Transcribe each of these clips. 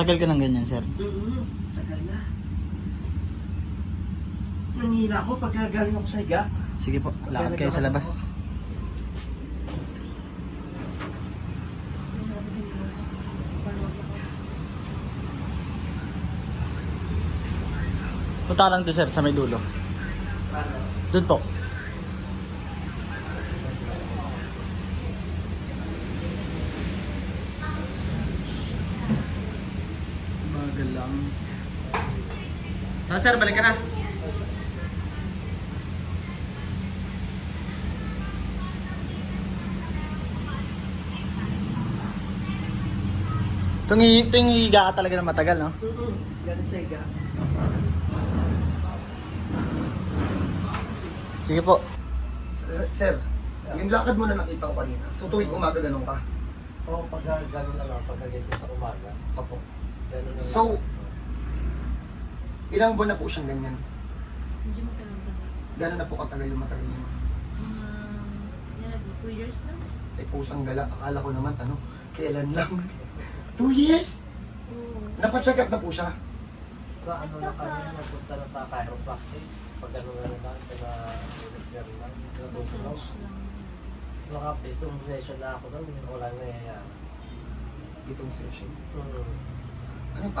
Matagal ka ng ganyan, sir. Mm-hmm. Tagal na. Nangihina ako pagka galing ako sa higa. Sige po, lakad kayo sa labas. Punta ka lang doon, sir, sa may dulo. Doon po. Ah, sir, balik ka na. Tungi, tungi higa ka talaga na matagal, no? Mm-hmm. Galing sa higa. Sige po. S- Sir, yung lakad mo na nakita ko kanina. So tuwing umaga ganun ka. Oo, pagka gano'n na lang, gising sa umaga. Opo. Gano'n na lang. So, ilang buwan na po siyang ganyan? Medyo matagal-tagal. Gano'n na po katagal yung matagal niyo? Mga, yan, 2 years na. Eh pusang gala, akala ko naman ano, kailan lang? Two years? Oo. Napacheck up na po siya. Sa ano na kami, nagpunta na sa chiropractic. Pag gano'n na lang, kaya ulit na rin lang. Massage lang. Mga pitong session na ako doon, wala na nangyayari. Itong session. Hmm. Ano yung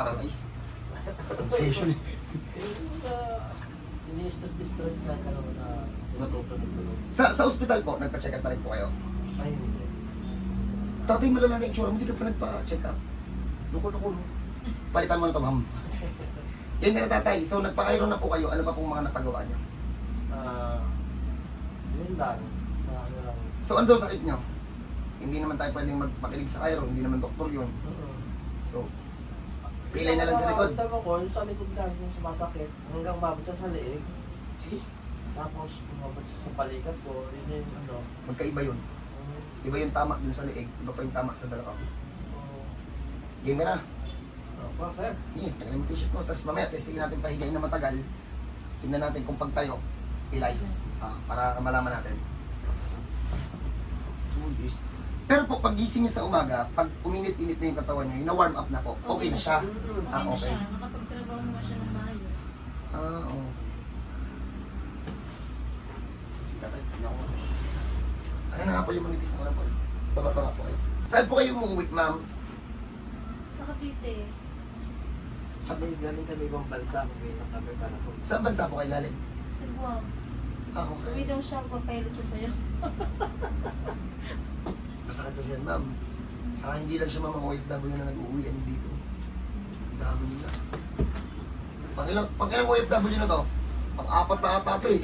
paralyze? Itong session. Yung uh, ini-stretch lang ka naman na natutulog-tulog. Sa sa ospital po, nagpa-check up na rin po kayo. Ay, hindi. Tatay, malala na itsura mo, hindi ka pa nagpa-check up. Loko. Palitan mo na to, ma'am. Yan na tatay. So, nagpa-iron na po kayo. Ano pa pong mga napagawa niyo? Ah, yun lang. Sa ano. So, ano daw sakit niyo? Hindi naman tayo pwedeng magpakilig sa Cairo. Hindi naman doktor yun. Mm-mm. Pilay na lang sa likod. Tama ko, sa likod lang yung sumasakit. Hanggang mabot siya sa leeg. Sige, Tapos, umabot siya sa balikat ko. Yun yung ano. magkaiba yun. Iba yung tama dun sa leeg, iba pa yung tama sa uh, Game na. uh, bakit? Sige, tagalin mo t-shirt mo. Tapos mamaya, testingin natin pahigain na matagal. Tingnan natin kung pagtayo, pilay. Ah, para malaman natin. Two years. Pero po, pag gising niya sa umaga, pag uminit-init na yung katawan niya, na-warm up na po. Okay na siya. Mm-mm. Ah, Okay na okay. siya. Nakapagtrabaho naman siya ng maayos. Ah, okay. Tatay, tingnan ko. Ano na nga po yung manipis na ko na po. Baba pa nga po kayo. Saan po kayo umuwi, ma'am? Sa Cavite, Kami galing kami ibang bansa. Uwi na kami para po. Saan bansa po kayo lalim? Cebu. Ah, okay. Uwi daw siya, papaylo siya sa'yo. Masakit kasi yan, ma'am. Saka hindi lang siya mga OFW na nag-uwian dito. Ang dami nila. Pang ilang, pang ilang OFW na to? Pang apat na ata to eh.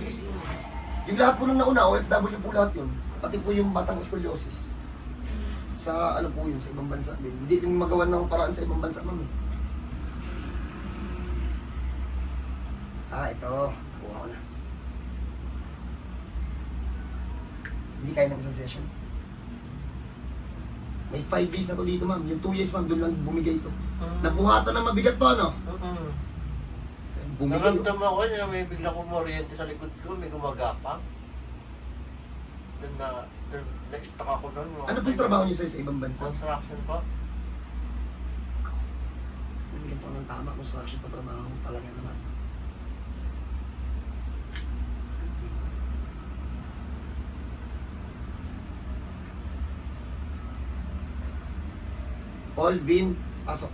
Yung lahat po nung nauna, OFW po lahat yun. Pati po yung batang scoliosis. Sa ano po yun, sa ibang bansa din. Hindi yung magawa ng paraan sa ibang bansa, ma'am eh. Ah, ito. Nakuha ko na. Hindi kaya ng isang session. May 5 years na to dito, ma'am. Yung 2 years, ma'am, doon lang bumigay ito. Nabuhatan ng mabigat to, ano? Mm-mm. Bumigay. oh. Naramdaman ko na may bigla kumoriente sa likod ko, may gumagapang. Doon na, doon, na-stuck ako doon. Ano pong trabaho niyo sir sa ibang bansa? Construction pa. Nabigyan ko ng tama construction pa trabaho talaga naman. Paul, Vin, pasok.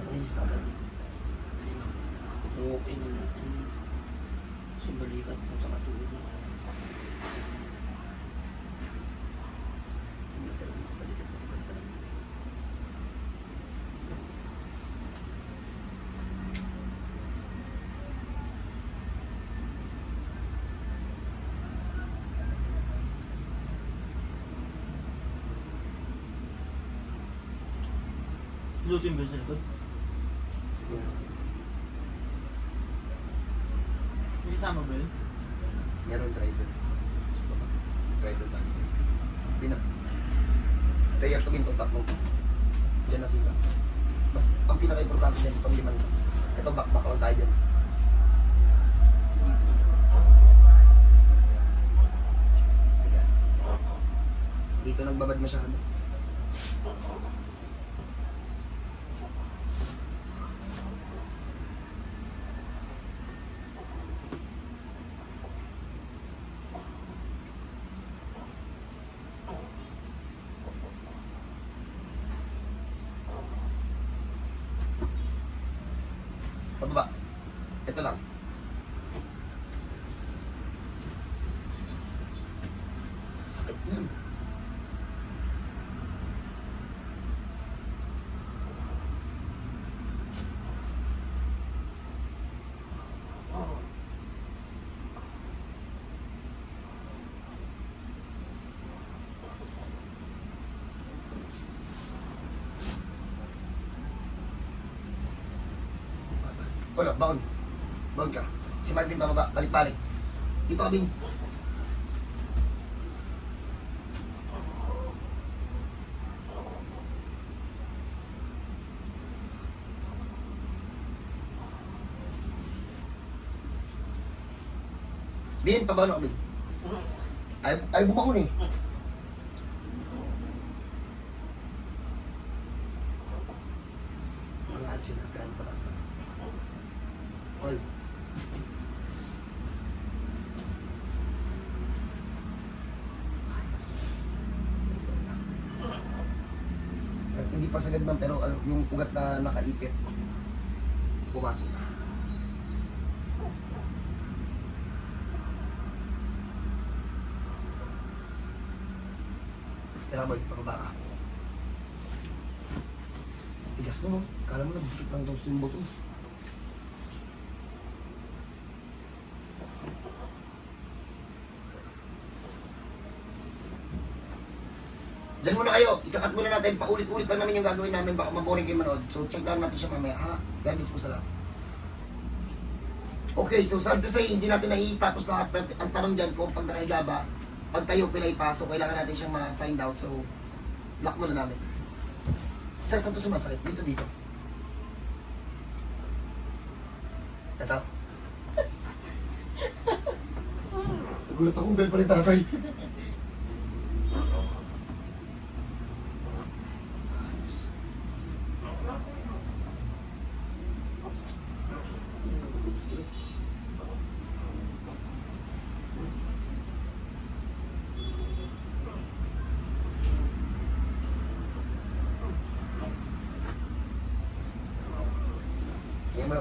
Ano yung tatay? Okay na natin. Sumbalikat mo sa katulog na. Luto yung sa likod. May kasama ba yun? Meron driver. Driver body. Bina. Layer to minto, tatlong. Diyan na sila. Mas, mas ang pinaka-importante dyan, itong liman to. Ito, back back tayo dyan. Dito nagbabad masyado. Pababa. Ito lang. Sakit yan. Wala, baon. Baon ka. Si Marvin bababa, balik-balik. Dito kabing. Bin, pabaon ako. Ay, ay bumangon eh. Mga alisin na, tirahan pataas pa lang. All. At hindi pa sagad man pero ano, yung ugat na nakaipit pumasok na. Tira boy, pababa ka. Tigas mo? Kala mo na bukit ng toast yung buto. Diyan muna kayo, ikakat muna natin, paulit-ulit lang namin yung gagawin namin, baka maboring kayo manood. So check lang natin siya mamaya, ha? God bless po sa lahat. Okay, so sad to say, hindi natin naiitapos lahat. Pero Ang tanong dyan, kung pag nakahiga ba, pag tayo pilay pa, so kailangan natin siyang ma-find out. So, lock muna namin. Sir, saan to sumasakit? Dito, dito. Ito. Nagulat akong bell pa ni tatay.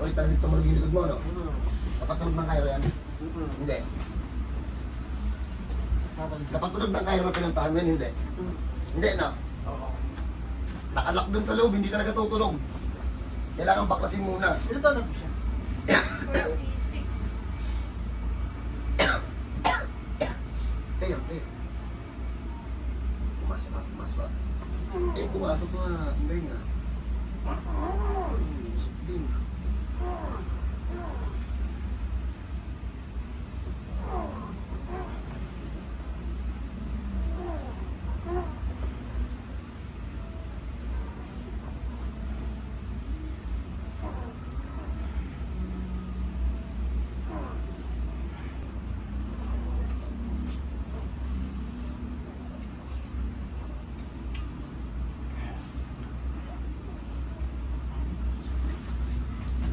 Na ulit tayo tumalog yung likod mo, no? Napatulog ng kairo yan? Hindi. Napatulog ng kairo na pinuntahan mo yan, hindi. Hindi, no? Nakalock dun sa loob, hindi talaga tutulog. Kailangan baklasin muna. Ilan taon na po siya? 46. Kaya, kaya. Pumasok ba, pumasok ba? Eh, pumasok na. Hindi nga. Ay, usok din.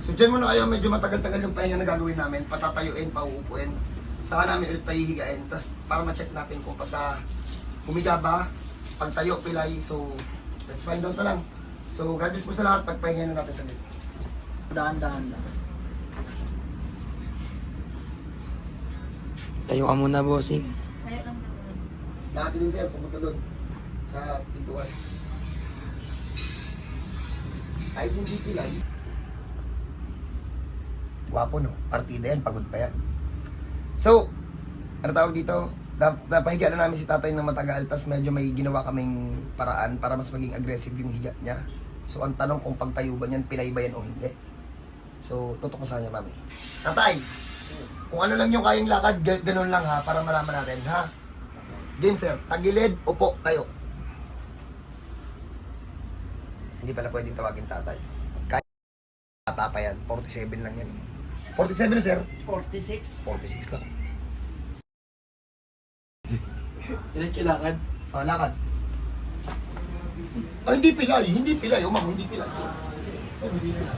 So dyan muna kayo, medyo matagal-tagal yung pahinga na gagawin namin. Patatayuin, pauupuin. Saka namin ulit pahihigain. Tapos para ma-check natin kung pagka humiga ba, pagtayo, pilay. So, let's find out na lang. So, God bless po sa lahat. Pagpahinga na natin saglit. Daan-daan lang. Tayo ka muna, bossing. Kaya lang. Lahat din sa'yo, pumunta doon. Sa pintuan. Ay, hindi pilay. Gwapo no, partida yan, pagod pa yan. So, ano tawag dito? Nap- Napahiga na namin si tatay ng matagal, tas medyo may ginawa kaming paraan para mas maging aggressive yung higa niya. So, ang tanong kung pagtayo ba niyan, pilay ba yan o hindi? So, tutok ko sa mami. Tatay! Kung ano lang yung kayang lakad, ga- ganun lang ha, para malaman natin, ha? Game sir, tagilid, upo, tayo. Hindi pala pwedeng tawagin tatay. Kahit bata pa yan, 47 lang yan. eh. 47 na sir? 46. 46 lang. Diretso lakad. Ah, lakad. Ah, hindi pilay, hindi pilay, oh ma'am, hindi pilay. Hindi pilay.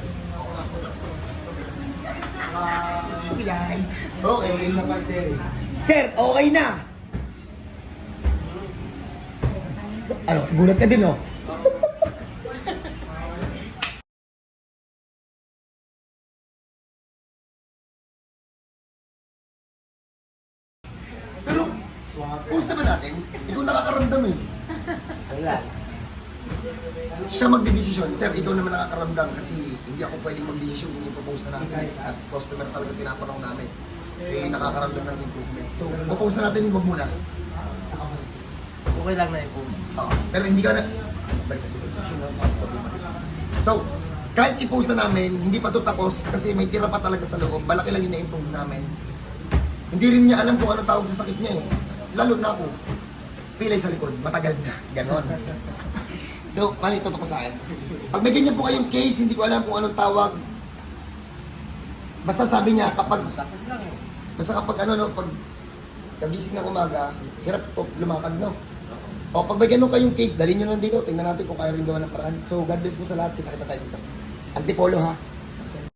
Hindi pilay. Okay. Sir, okay na. Ano, gulat ka din, oh. Pero, kumusta ba natin? Ikaw nakakaramdam eh. Wala. siya magdedesisyon. Sir, ikaw naman nakakaramdam kasi hindi ako pwedeng magdesisyon kung i-propose na natin at customer talaga tinatanong namin. Eh, nakakaramdam ng improvement. So, propose na natin, wag muna. Okay lang na ipo. Oo. pero hindi ka na... Balik kasi decision na So, kahit i-post na namin, hindi pa to tapos kasi may tira pa talaga sa loob. Malaki lang yung na-improve namin. Hindi rin niya alam kung ano tawag sa sakit niya eh. Lalo na ako. Pilay sa likod, matagal na. Ganon. So, paano itutok ko sa akin? Pag may ganyan po kayong case, hindi ko alam kung anong tawag. Basta sabi niya, kapag, eh. basta kapag ano, no, pag nagising na umaga, hirap to lumakad, no? O, pag may ganun kayong case, dalhin nyo lang dito, tingnan natin kung kaya rin gawa ng paraan. So, God bless po sa lahat, kita-kita tayo dito. Antipolo ha.